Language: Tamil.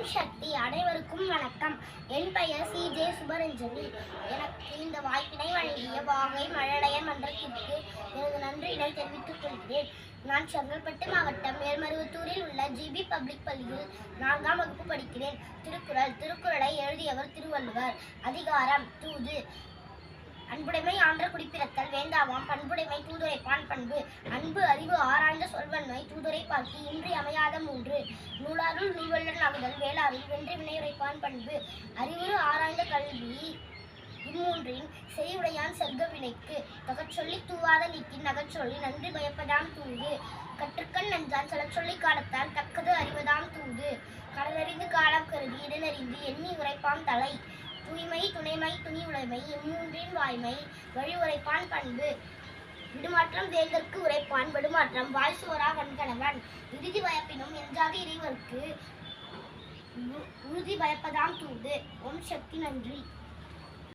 ஓம் சக்தி அனைவருக்கும் வணக்கம். என் பெயர் சி. ஜே. சுபரஞ்சனி எனக்கு இந்த வாய்ப்பினை வழங்கிய வாகை மழலைய மன்றத்திற்கு எனது நன்றியினை தெரிவித்துக் கொள்கிறேன். நான் செங்கல்பட்டு மாவட்டம் மேல்மருவத்தூரில் உள்ள ஜிபி பப்ளிக் பள்ளியில் நான்காம் வகுப்பு படிக்கிறேன். திருக்குறள் திருக்குறளை எழுதியவர் திருவள்ளுவர். அதிகாரம் தூது. அன்புடைமை ஆன்ற குடிப்பிறத்தல் வேண்டாவாம். பண்புடைமை தூதுரைப்பான் பண்பு. அன்பு அறிவு ஆராய்ந்த சொல்வன்மை தூதுரை பார்த்து இன்றி அமையாத மூன்று. நூலாருள் நூல்வல்லன் ஆகுதல் வேளாவில் வென்று வினையுரைப்பான் பண்பு அறிவுறு ஆராய்ந்த கல்வி இம்மூன்றின் செய்யுடையான் செல்க வினைக்கு தகச்சொல்லி தூவாத நீக்கின் நகச்சொல்லி நன்றி பயப்பதாம் தூது. கற்றுக்கண் நன்றான் சில சொல்லி காலத்தால் தக்கது அறிவதாம் தூது. கடலறிந்து காலம் கருதி இடனறிந்து எண்ணி உரைப்பான் தலை. தூய்மை துணைமை துணி உடைமை இம்மூன்றின் வாய்மை. வழி உரைப்பான் பண்பு. விடுமாற்றம் வேந்தற்கு உரைப்பான் விடுமாற்றம் வாய் சோரா கண்கணவன் இறுதி பயப்பினும் என்றாக இறைவருக்கு உறுதி பயப்பதாம் தூது. ஓம் சக்தி நன்றி.